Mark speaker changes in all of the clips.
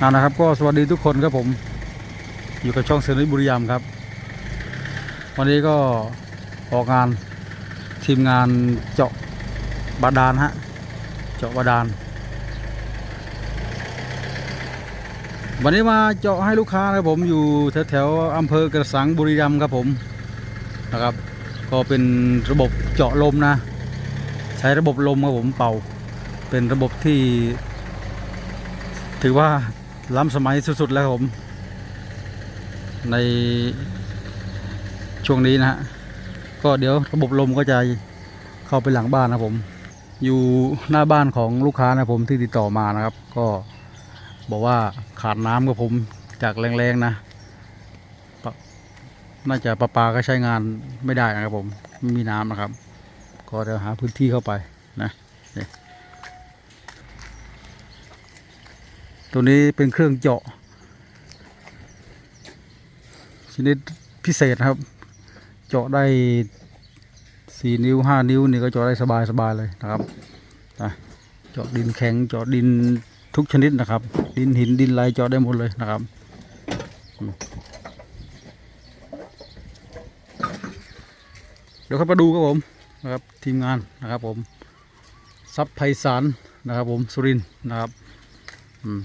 Speaker 1: เอานะครับ ก็สวัสดีทุกคนครับผม อยู่กับช่องเซนิบุรีรัมครับ วันนี้ก็ออกงานทีมงานเจาะบาดาลฮะเจาะบาดาล วันนี้มาเจาะให้ลูกค้านะครับผมอยู่แถวแถวๆอำเภอกระสังบุรีรัมย์ครับผมนะครับ ก็เป็นระบบเจาะลมนะ ใช้ระบบลมครับผมเป่า เป็นระบบที่ถือว่า ล้ำสมัยสุดๆแล้วครับผม ในช่วงนี้นะฮะก็เดี๋ยวระบบลมก็จะเข้าไปหลังบ้านนะผม อยู่หน้าบ้านของลูกค้านะผมที่ติดต่อมานะครับ ก็บอกว่าขาดน้ำกับผมจากแรงๆนะปะน่าจะประปาก็ใช้งานไม่ได้นะครับผมไม่มีน้ำนะครับ ก็เดี๋ยวหาพื้นที่เข้าไปนะ ตัวนี้เป็นเครื่องเจาะ ชนิดพิเศษนะครับ เจาะได้สี่นิ้วห้านิ้วนี่ก็เจาะได้สบายสบายเลยนะครับเจาะดินแข็งเจาะดินทุกชนิดนะครับ ดินหินดินไหลเจาะได้หมดเลยนะครับเดี๋ยวเข้ามาดูครับผมนะครับทีมงานนะครับผมซับไพศาลนะครับผมสุรินนะครับอืม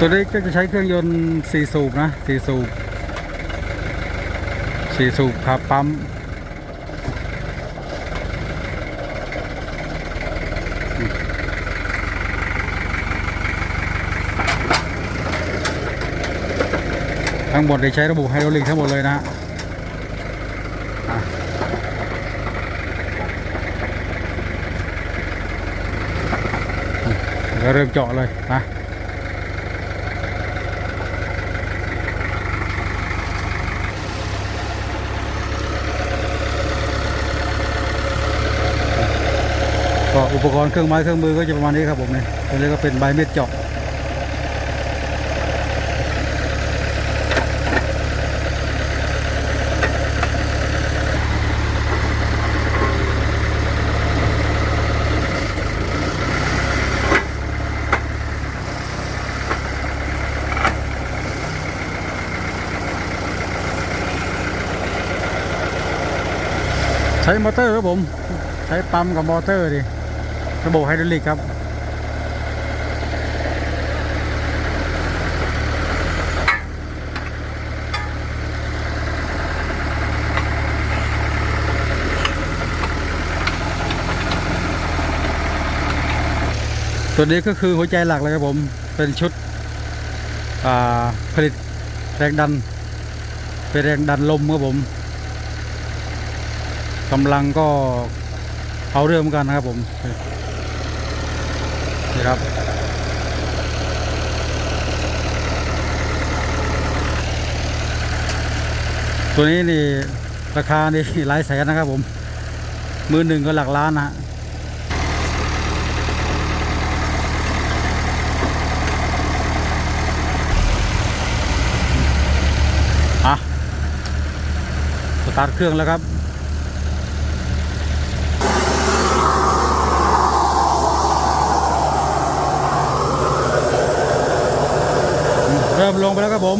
Speaker 1: ตัวนี้ก็จะใช้เครื่องยนต์สี่สูบนะสี่สูบสี่สูบขับปั๊มทั้งหมดได้ใช้ระบบไฮดรอลิกทั้งหมดเลยนะฮะอะแล้วเริ่มเจาะเลยนะ ก็อุปกรณ์เครื่องไม้เครื่องมือก็จะประมาณนี้ครับผมเนี่ยตัวนี้ก็เป็นใบเม็ดเจาะใช้มอเตอร์ครับผม ใช้ปั๊มกับมอเตอร์ดิ ระบบไฮดรอลิกครับตัวนี้ก็คือหัวใจหลักเลยครับผม เป็นชุดผลิตแรงดัน เป็นแรงดันลมครับผมกำลังก็เอาเรื่องเหมือนกันนะครับผม ครับตัวนี้นี่ราคานี่หลายแสนนะครับผมมือหนึ่งก็หลักล้านนะฮะอะสตาร์ทเครื่องแล้วครับ เริ่มลงไปแล้วครับผม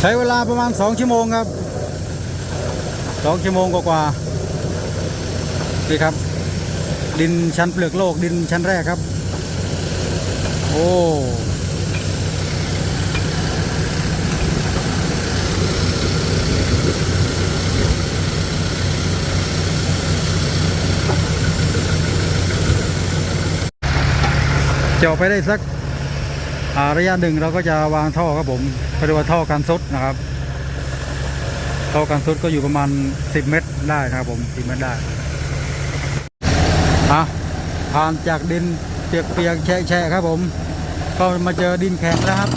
Speaker 1: ใช้เวลาประมาณ 2 ชั่วโมงครับ 2 ชั่วโมงกว่าๆนี่ครับ ดินชั้นเปลือกโลกดินชั้นแรกครับ โอ้ เจาะไปได้สัการะยะหนึ่งเราก็จะวางท่อครับผมเขาเรียกว่าท่อการซุดนะครับ ท่อการซุดก็อยู่ประมาณ 10 เมตรได้นะครับผม10เมตรได้อะผ่านจากดินเปียกๆแฉะๆครับผม ก็มาเจอดินแข็งแล้วครับ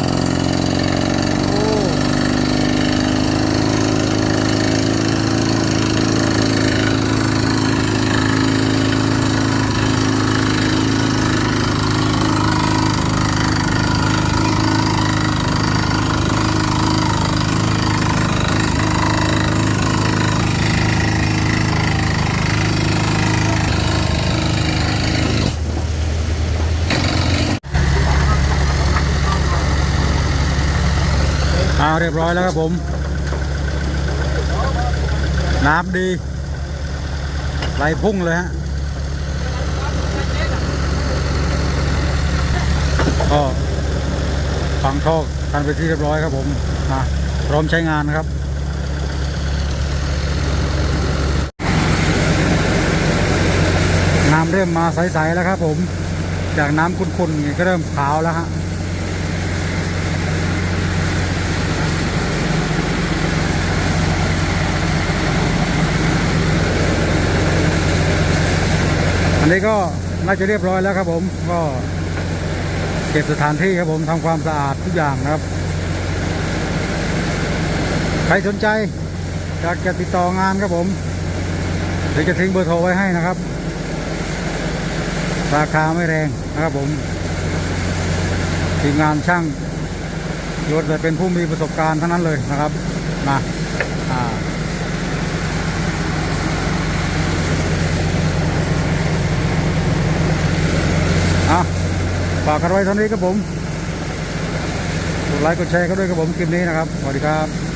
Speaker 1: เรียบร้อยแล้วครับผม น้ำดีไหลพุ่งเลยฮะก็ฝังท่อกันไปที่เรียบร้อยครับผมอะพร้อมใช้งานครับน้ำเริ่มมาใสๆแล้วครับผม จากน้ำขุ่นๆนี่ก็เริ่มขาวแล้วฮะ นนี้ก็น่าจะเรียบร้อยแล้วครับผมก็เก็บสถานที่ครับผมทำความสะอาดทุกอย่างนะครับ ใครสนใจอยากจะติดต่องานครับผมเดี๋ยวจะทิ้งเบอร์โทรไว้ให้นะครับ ราคาไม่แรงนะครับผมทีมงานช่างยศแต่เป็นผู้มีประสบการณ์ทั้งนั้นเลยนะครับมาอะ ฝากกันไว้เท่านี้ครับผมกดไลค์กดแชร์กันด้วยครับผมคลิปนี้นะครับสวัสดีครับ